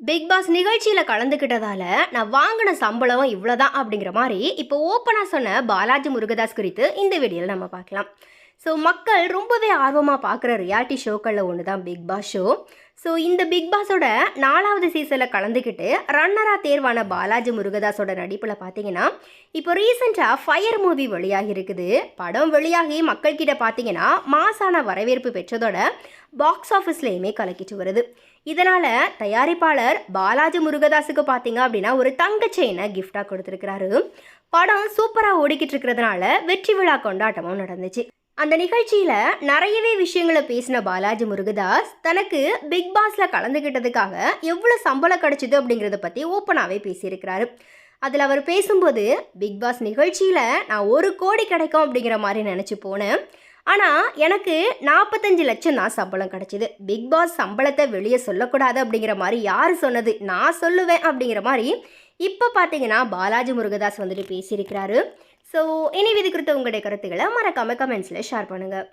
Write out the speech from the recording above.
Big pass நிகழ்ச்சியில் கலந்துக்கிட்டதால நான் வாங்கின சம்பளம் இவ்வளோதான் அப்படிங்கிற மாதிரி இப்போ ஓப்பனாக சொன்ன பாலாஜி முருகதாஸ் குறித்து இந்த வீடியோவில் நம்ம பார்க்கலாம். ஸோ மக்கள் ரொம்பவே ஆர்வமாக பார்க்குற ரியாலிட்டி ஷோக்களில் ஒன்று தான் பிக் பாஸ் ஷோ ஸோ இந்த பிக் பாஸோட நாலாவது சீசனில் கலந்துக்கிட்டு ரன்னராக தேர்வான பாலாஜி முருகதாஸோட நடிப்பில் பார்த்தீங்கன்னா இப்போ ரீசெண்டாக ஃபயர் மூவி வெளியாகி இருக்குது. படம் வெளியாகி மக்கள்கிட்ட பார்த்தீங்கன்னா மாசான வரவேற்பு பெற்றதோட பாக்ஸ் ஆஃபீஸ்லேயுமே கலக்கிட்டு வருது. இதனால் தயாரிப்பாளர் பாலாஜி முருகதாஸுக்கு பார்த்தீங்க அப்படின்னா ஒரு தங்க செயினை கிஃப்டாக கொடுத்துருக்கிறாரு. படம் சூப்பராக ஓடிக்கிட்டு இருக்கிறதுனால வெற்றி விழா கொண்டாட்டமும் நடந்துச்சு. அந்த நிகழ்ச்சியில் நிறையவே விஷயங்களை பேசின பாலாஜி முருகதாஸ் தனக்கு பிக் பாஸில் கலந்துக்கிட்டதுக்காக எவ்வளோ சம்பளம் கிடச்சிது அப்படிங்கிறத பற்றி ஓப்பனாகவே பேசியிருக்கிறாரு. அதில் அவர் பேசும்போது பிக் பாஸ் நிகழ்ச்சியில் நான் ஒரு கோடி கிடைக்கும் அப்படிங்கிற மாதிரி நினச்சி போனேன். ஆனால் எனக்கு நாற்பத்தஞ்சு லட்சம் தான் சம்பளம் கிடச்சிது. பிக் பாஸ் சம்பளத்தை வெளியே சொல்லக்கூடாது அப்படிங்கிற மாதிரி யார் சொன்னது? நான் சொல்லுவேன் அப்படிங்கிற மாதிரி இப்போ பார்த்தீங்கன்னா பாலாஜி முருகதாஸ் வந்துட்டு பேசியிருக்கிறாரு. ஸோ இனி இது குறித்த உங்களுடைய கருத்துக்களை மறக்காமல் கமெண்ட்ஸில் ஷேர் பண்ணுங்கள்